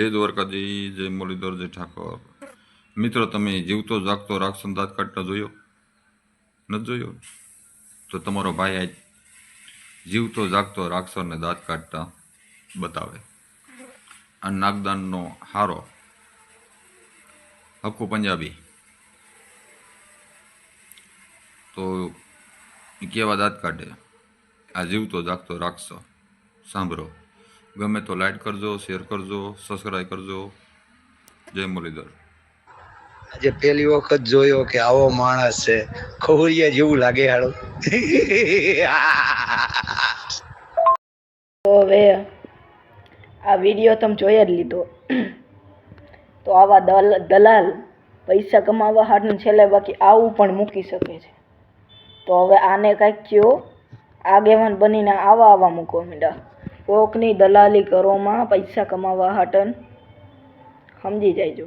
જય દ્વારકાજી જય મુરલીધર જય ઠાકોર. મિત્રો, તમે જીવતો, જાગતો રાક્ષસ દાંત કાઢતા જોયો? નથી જોયો? તો તમારો ભાઈ આજ જીવતો, જાગતો રાક્ષસને દાંત કાઢતા બતાવે. આ નાગદાનનો હારો. હક્કુ પંજાબી. તો કેવા દાંત કાઢે આ જીવતો, જાગતો રાક્ષસ સાંભળો. ગમે તો લાઈક કરજો શેર કરજો સબસ્ક્રાઈબ કરજો. જય મુરલીધર. આજે પહેલી વખત જોયો કે આવો માણસ છે. ખોરિયા જેવું લાગે હાડો તો હવે આ વીડિયો તમે જોઈ જ લીધો. તો આવા દલ દલાલ પૈસા કમાવા હાટનું છેલ્લે બાકી આવું પણ મૂકી શકે છે. તો હવે આને કાંઈક કયો આગેવાન બનીને આવા આવા મૂકો મીંડા. કોકની દલાલી કરોમાં પૈસા કમાવા હાટન. સમજી જાયજો.